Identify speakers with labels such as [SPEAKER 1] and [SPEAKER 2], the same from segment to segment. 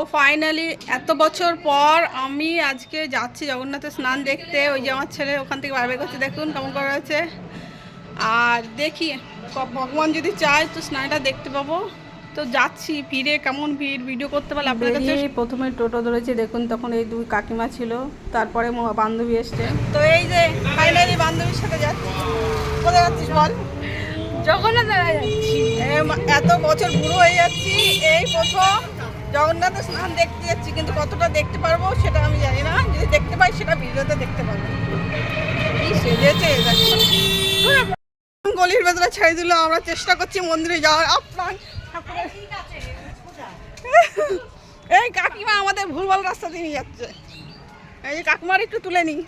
[SPEAKER 1] ও finally এত বছর পর আমি আজকে যাচ্ছি জগন্নাথের স্নান দেখতে। ওই যে আমার ছেলে ওখান থেকে বার বের করছে দেখুন কেমন করা আছে আর দেখি ভগবান যদি চায় তো স্নানটা দেখতে পাবো। তো যাচ্ছি ভিড়ে কেমন ভিড় ভিডিও করতে পারলে আপনার কাছে। প্রথমে টোটো ধরেছে দেখুন তখন এই দুই কাকিমা ছিল তারপরে বান্ধবী এসছে। তো এই যে ফাইনালি বান্ধবীর সাথে যাচ্ছি। কোথায় যাচ্ছিস বল? জগন্নাথ এত বছর বুড়ো হয়ে যাচ্ছি এই প্রথম জগন্নাথের স্নান দেখতে যাচ্ছি কিন্তু কতটা দেখতে পারব সেটা আমি জানি না। যদি দেখতে পাই সেটা ভিডিওতে দেখতে পারব। কি সেজেছে গলির ভেতরে ছেড়ে দিল আমরা চেষ্টা করছি মন্দিরে যাওয়ার। ঠাকুরের এই কাকিমা আমাদের ভুলভাল রাস্তা দিয়ে নিয়ে যাচ্ছে। এই যে কাকিমার একটু তুলে নিই।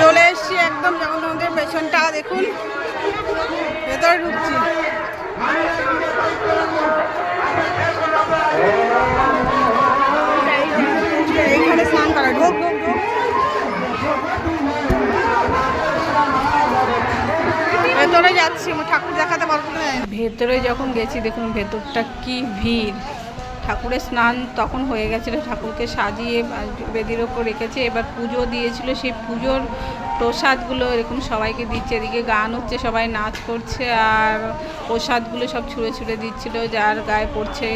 [SPEAKER 1] চলে এসছি একদম দেখুন। ভেতরে ঢুকছি। এইখানে স্নান করা ঢোক। ভেতরে যাচ্ছি ঠাকুর দেখাতে পারব না। ভেতরে যখন গেছি, দেখুন ভেতরটা কি ভিড়। ঠাকুরের স্নান তখন হয়ে গেছিল, ঠাকুরকে সাজিয়ে বেদির ওপর রেখেছে, এবার পুজো দিয়েছিল, সেই পুজোর প্রসাদগুলো এরকম সবাইকে দিচ্ছে, এদিকে গান হচ্ছে, সবাই নাচ করছে, আর প্রসাদগুলো সব ছুঁড়ে ছুঁড়ে দিচ্ছিল, যার গায়ে পড়ছে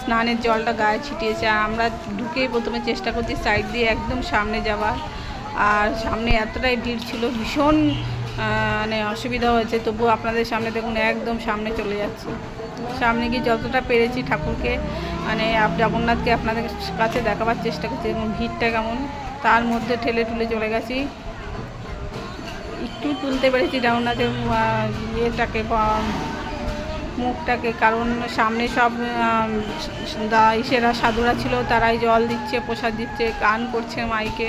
[SPEAKER 1] স্নানের জলটা গায়ে ছিটিয়েছে, আর আমরা ঢুকেই প্রথমে চেষ্টা করছি সাইড দিয়ে একদম সামনে যাওয়ার আর সামনে এতটাই ভিড় ছিল, ভীষণ মানে অসুবিধা হয়েছে, তবুও আপনাদের সামনে দেখুন একদম সামনে চলে যাচ্ছে। সামনে গিয়ে যতটা পেরেছি ঠাকুরকে মানে জগন্নাথকে আপনাদের কাছে দেখাবার চেষ্টা করছি এবং ভিড়টা কেমন। তার মধ্যে ঠেলে টুলে চলে গেছি। একটু তুলতে পেরেছি জগন্নাথের ইয়েটাকে মুখটাকে, কারণ সামনে সব ইসেরা সাধুরা ছিল, তারাই জল দিচ্ছে, প্রসাদ দিচ্ছে, গান করছে মাইকে।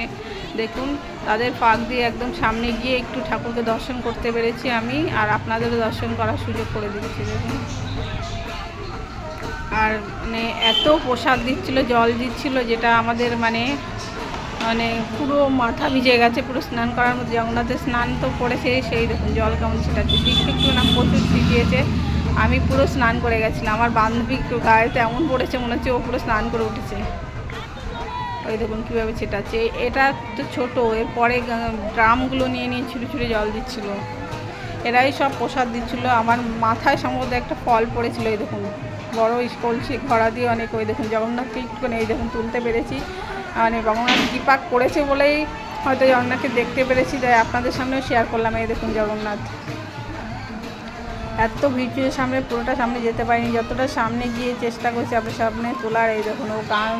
[SPEAKER 1] দেখুন, তাদের ফাঁক দিয়ে একদম সামনে গিয়ে একটু ঠাকুরকে দর্শন করতে পেরেছি আমি, আর আপনাদেরও দর্শন করার সুযোগ করে দিয়েছি, দেখুন। আর মানে এত প্রসাদ দিচ্ছিল, জল দিচ্ছিল, যেটা আমাদের মানে মানে পুরো মাথা ভিজে গেছে, পুরো স্নান করার মধ্যে জগন্নাথের স্নান তো করেছে, সেই দেখুন জল কেমন ছিটাচ্ছে। ঠিক একটু না প্রচুর ছিটিয়েছে আমি পুরো স্নান করে গেছিলাম। আমার বান্ধবী গায়েতে এমন পড়েছে মনে হচ্ছে, ও পুরো স্নান করে উঠেছে। ওই দেখুন কীভাবে ছেটাচ্ছে। এটা তো ছোটো এরপরে ড্রামগুলো নিয়ে নিয়ে ছুটে ছুটে জল দিচ্ছিল। এরাই সব প্রসাদ দিচ্ছিল। আমার মাথায় সম্ভবত একটা ফল পড়েছিল, এই দেখুন। বড় কলসি ঘোড়া দিয়ে অনেক, ওই দেখুন জগন্নাথকে একটুখানি, এই দেখুন তুলতে পেরেছি। মানে জগন্নাথ কৃপা করেছে বলেই হয়তো জগন্নাথকে দেখতে পেরেছি, তাই আপনাদের সামনেও শেয়ার করলাম, এই দেখুন জগন্নাথ। এত ভিড় সামনে পুরোটা সামনে যেতে পারিনি। যতটা সামনে গিয়ে চেষ্টা করছি, আপনার সামনে তোলার, এই দেখুন, ও গান,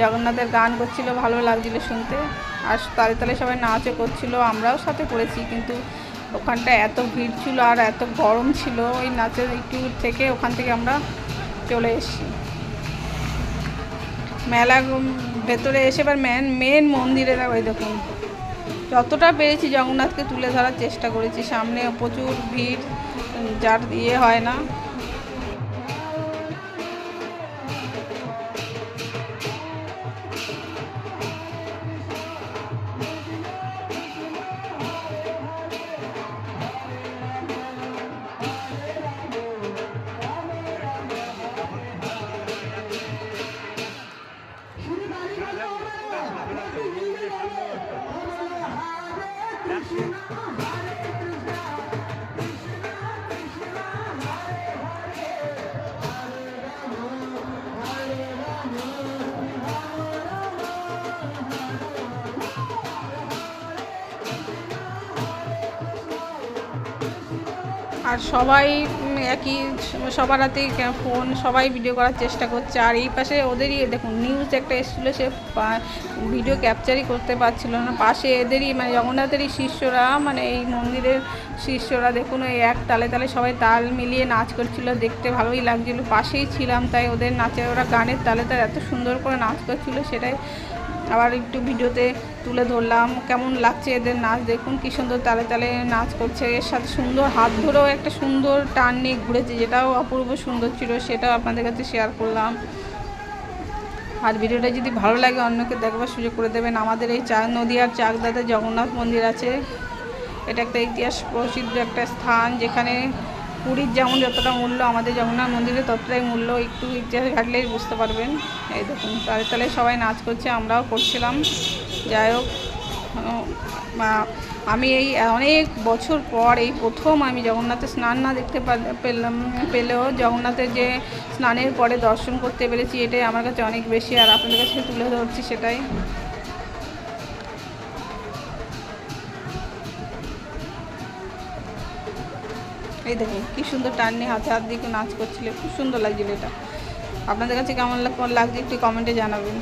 [SPEAKER 1] জগন্নাথের গান করছিল, ভালো লাগছিল শুনতে। আর তালে তালে সবাই নাচও করছিল, আমরাও সাথে করেছি, কিন্তু ওখানটা এত ভিড় ছিল আর এত গরম ছিল, ওই নাচের একটু থেকে ওখান থেকে আমরা চলে এসেছি। মেলা ভেতরে এসে এবার মেন মেন মন্দিরে ওই দেখুন। যতটা পেরেছি জগন্নাথকে তুলে ধরার চেষ্টা করেছি, সামনে প্রচুর ভিড়। যার ইয়ে হয় না। আর সবাই একই, সবার হাতেই ফোন, সবাই ভিডিও করার চেষ্টা করছে। আর এই পাশে ওদেরই, দেখুন নিউজ একটা এসেছিল, সে ভিডিও ক্যাপচারই করতে পারছিল না। পাশে এদেরই মানে জগন্নাথেরই শিষ্যরা মানে এই মন্দিরের শিষ্যরা, দেখুন ওই এক তালে তালে সবাই তাল মিলিয়ে নাচ করছিল, দেখতে ভালোই লাগছিল। পাশেই ছিলাম, তাই ওদের নাচে ওরা গানের তালে তালে এত সুন্দর করে নাচ করছিল, সেটাই আবার একটু ভিডিওতে তুলে ধরলাম কেমন লাগছে এদের নাচ, দেখুন কি সুন্দর তালে তালে নাচ করছে, এর সাথে সুন্দর হাত ধরেও একটা সুন্দর টান নিয়ে ঘুরেছে, যেটাও অপূর্ব সুন্দর ছিল, সেটাও আপনাদের কাছে শেয়ার করলাম। আর ভিডিওটা যদি ভালো লাগে, অন্যকে দেখবার সুযোগ করে দেবেন। আমাদের এই চা নদীয়ার চাকদাতে জগন্নাথ মন্দির আছে। এটা একটা ইতিহাস প্রসিদ্ধ একটা স্থান, যেখানে পুরীর যেমন যতটা মূল্য, আমাদের জগন্নাথ মন্দিরে ততটাই মূল্য, একটু ইতিহাস ঘাটলেই বুঝতে পারবেন। এই দেখুন তালে তালে সবাই নাচ করছে, আমরাও করছিলাম। যাই হোক আমি এই অনেক বছর পর এই প্রথম আমি জগন্নাথের স্নান না দেখতে পেলাম, পেলেও জগন্নাথের যে স্নানের পরে দর্শন করতে পেরেছি, এটাই আমার কাছে অনেক বেশি, আর আপনাদের কাছে তুলে ধরছি সেটাই। এই দেখুন, কি সুন্দর টান নিয়ে হাতে হাত দিয়ে নাচ করছিল, খুব সুন্দর লাগছিল এটা। আপনাদের কাছে কেমন লাগ- লাগছে একটু কমেন্টে জানাবেন।